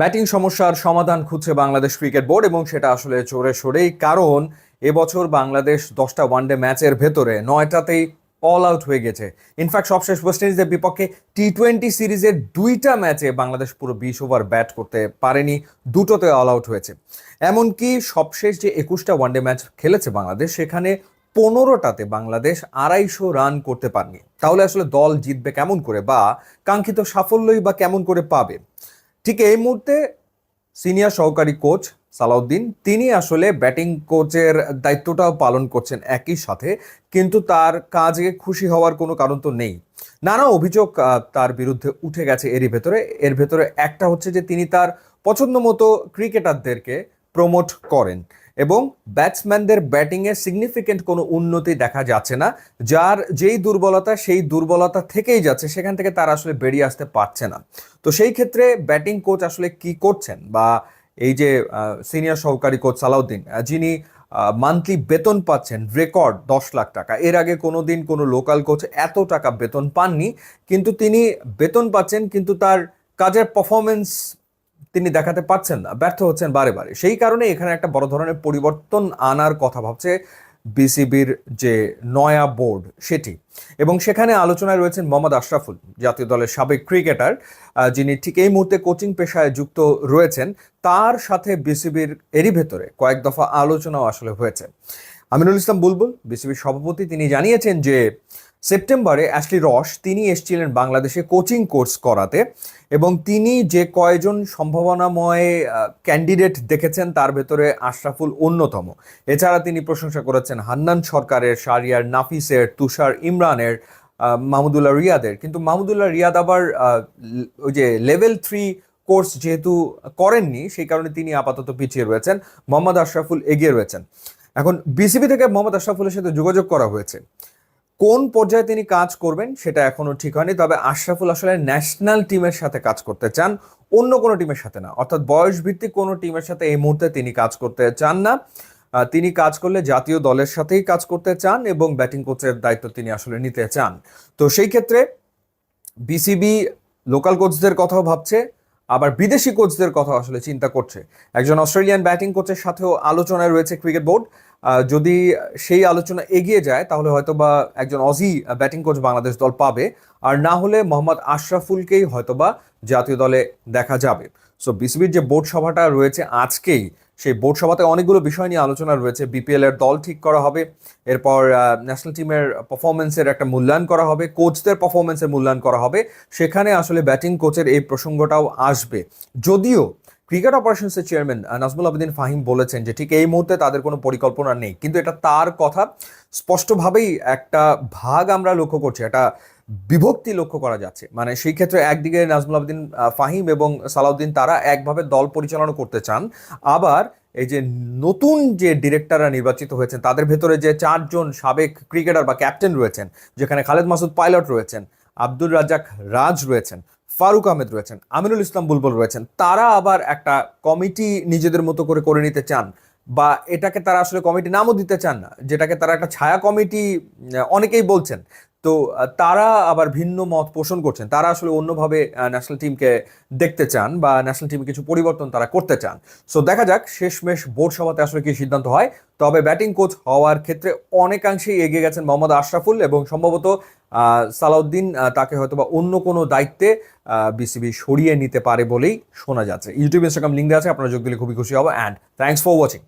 Batting সমস্যার সমাধান খুঁজছে বাংলাদেশ ক্রিকেট বোর্ড এবং সেটা আসলে চোরে সরেই। কারণ এবছর বাংলাদেশ দশটা ওয়ানডে ম্যাচের ভেতরে নয়টাতেই অল আউট হয়ে গেছে। ইনফ্যাক্ট সবশেষ ওয়েস্ট ইন্ডিজের বিপক্ষে টি টোয়েন্টি সিরিজের দুইটা ম্যাচে বাংলাদেশ পুরো বিশ ওভার ব্যাট করতে পারেনি, দুটোতে অল আউট হয়েছে। এমনকি সবশেষ যে একুশটা ওয়ানডে ম্যাচ খেলেছে বাংলাদেশ, সেখানে পনেরোটাতে বাংলাদেশ আড়াইশো রান করতে পারেনি। তাহলে আসলে দল জিতবে কেমন করে বা কাঙ্ক্ষিত সাফল্যই বা কেমন করে পাবে? ঠিক এই মুহূর্তে সিনিয়র সহকারী কোচ সালাউদ্দিন, তিনি আসলে ব্যাটিং কোচের দায়িত্বটাও পালন করছেন একই সাথে, কিন্তু তার কাজে খুশি হওয়ার কোনো কারণ তো নেই। নানা অভিযোগ তার বিরুদ্ধে উঠে গেছে এরই ভেতরে। এর ভেতরে একটা হচ্ছে যে তিনি তার পছন্দ মতো ক্রিকেটারদেরকে প্রমোট করেন। এবং ব্যাটসম্যানদের ব্যাটিংয়ে সিগনিফিকেন্ট কোনো উন্নতি দেখা যাচ্ছে না, যার যেই দুর্বলতা সেই দুর্বলতা থেকেই যাচ্ছে, সেখান থেকে তারা আসলে বেরিয়ে আসতে পারছে না। তো সেই ক্ষেত্রে ব্যাটিং কোচ আসলে কি করছেন? বা এই যে সিনিয়র সহকারী কোচ সালাউদ্দিন যিনি মান্থলি বেতন পাচ্ছেন রেকর্ড দশ লাখ টাকা। এর আগে কোনো দিন কোনো লোকাল কোচ এত টাকা বেতন পাননি, কিন্তু তিনি বেতন পাচ্ছেন, কিন্তু তার কাজের পারফরমেন্স তিনি দেখাতে পারছেন না, ব্যর্থ হচ্ছেন বারে বারে। সেই কারণে এখানে একটা বড় ধরনের পরিবর্তন আনার কথা ভাবছে বিসিবির যে নয়া বোর্ড সেটি। এবং সেখানে আলোচনায় রয়েছেন মোহাম্মদ আশরাফুল, জাতীয় দলের সাবেক ক্রিকেটার যিনি ঠিক এই মুহূর্তে কোচিং পেশায় যুক্ত রয়েছেন। তার সাথে বিসিবির এরই ভেতরে কয়েক দফা আলোচনাও আসলে হয়েছে। আমিনুল ইসলাম বুলবুল, বিসিবির সভাপতি, তিনি জানিয়েছেন যে সেপ্টেম্বরে অ্যাশলি রস তিনি এসেছিলেন বাংলাদেশে কোচিং কোর্স করাতে এবং তিনি যে কয়জন সম্ভাবনাময় ক্যান্ডিডেট দেখেছেন তার ভেতরে আশরাফুল অন্যতম। এছাড়া তিনি প্রশংসা করেছেন হান্নান সরকারের, শারিয়ার নাফিসের, তুষার ইমরানের মাহমুদুল্লাহ রিয়াদের। কিন্তু মাহমুদুল্লাহ রিয়াদ আবার ওই যে লেভেল থ্রি কোর্স যেহেতু করেননি, সেই কারণে তিনি আপাতত পিছিয়ে রয়েছেন, মোহাম্মদ আশরাফুল এগিয়ে রয়েছেন। এখন বিসিবি থেকে মোহাম্মদ আশরাফুলের সাথে যোগাযোগ করা হয়েছে। কোন পর্যায়ে তিনি কাজ করবেন সেটা এখনও ঠিক হয়নি, তবে আশরাফুল আসলে ন্যাশনাল টিমের সাথে কাজ করতে চান, অন্য কোনো টিমের সাথে না। অর্থাৎ বয়স ভিত্তিক কোনো টিমের সাথে এই মুহূর্তে তিনি কাজ করতে চান না। তিনি কাজ করলে জাতীয় দলের সাথেই কাজ করতে চান এবং ব্যাটিং কোচের দায়িত্ব তিনি আসলে নিতে চান। তো সেই ক্ষেত্রে বিসিবি লোকাল কোচদের কথাও ভাবছে। আবার বিদেশি কোচদের কথা আসলে চিন্তা করছে। একজন অস্ট্রেলিয়ান ব্যাটিং কোচের সাথেও আলোচনায় রয়েছে ক্রিকেট বোর্ড। যদি সেই আলোচনা এগিয়ে যায়, তাহলে হয়তো বা একজন অজি ব্যাটিং কোচ বাংলাদেশ দল পাবে। আর না হলে মোহাম্মদ আশরাফুলকেই হয়তোবা জাতীয় দলে দেখা যাবে। সো বিসিবির যে বোর্ড সভাটা রয়েছে আজকেই সেই বোর্ড সভাতে অনেকগুলো বিষয় নিয়ে আলোচনা রয়েছে। বিপিএল এর দল ঠিক করা হবে, এরপর ন্যাশনাল টিমের পারফরমেন্সের একটা মূল্যায়ন করা হবে কোচদের পারফরমেন্সের মূল্যায়ন করা হবে। সেখানে আসলে ব্যাটিং কোচের এই প্রসঙ্গটাও আসবে। যদিও ক্রিকেট অপারেশনসের চেয়ারম্যান নাজমুল আবেদিন ফাহিম বলেছেন যে ঠিক এই মুহূর্তে তাদের কোনো পরিকল্পনা নেই। কিন্তু এটা তার কথা। স্পষ্টভাবেই একটা ভাগ আমরা লক্ষ্য করছি, একটা বিভক্তি লক্ষ্য করা যাচ্ছে। মানে সেই ক্ষেত্রে একদিকে নাজমুল আবেদিন ফাহিম এবং সালাউদ্দিন তারা একভাবে দল পরিচালনা করতে চান। আবার এই যে নতুন যে ডিরেক্টররা নির্বাচিত হয়েছেন, তাদের ভেতরে যে চারজন সাবেক ক্রিকেটার বা ক্যাপ্টেন রয়েছেন, যেখানে খালেদ মাসুদ পাইলট রয়েছেন আব্দুল রাজাক রাজ রয়েছেন, ফারুক আহমেদ রয়েছেন, আমিনুল ইসলাম বুলবুল রয়েছেন, তারা আবার একটা কমিটি নিজেদের মতো করে করে নিতে চান বা এটাকে তারা আসলে কমিটি নামও দিতে চান না, যেটাকে তারা একটা ছায়া কমিটি অনেকেই বলছেন। তো তারা আবার ভিন্ন মত পোষণ করছেন। তারা আসলে অন্যভাবে ন্যাশনাল টিমকে দেখতে চান বা ন্যাশনাল টিমে কিছু পরিবর্তন তারা করতে চান। সো দেখা যাক শেষমেশ বোর্ড সভাতে আসলে কি সিদ্ধান্ত হয়। তবে ব্যাটিং কোচ হওয়ার ক্ষেত্রে অনেকাংশেই এগিয়ে গেছেন মোহাম্মদ আশরাফুল এবং সম্ভবত সালাউদ্দিন তাকে হয়তো বা অন্য কোনো দায়িত্বে বিসিবি সরিয়ে নিতে পারে বলেই শোনা যাচ্ছে। ইউটিউব ইনস্টাগ্রাম লিঙ্ক আছে, আপনারা যোগ দিলে খুবই খুশি হব। And thanks for watching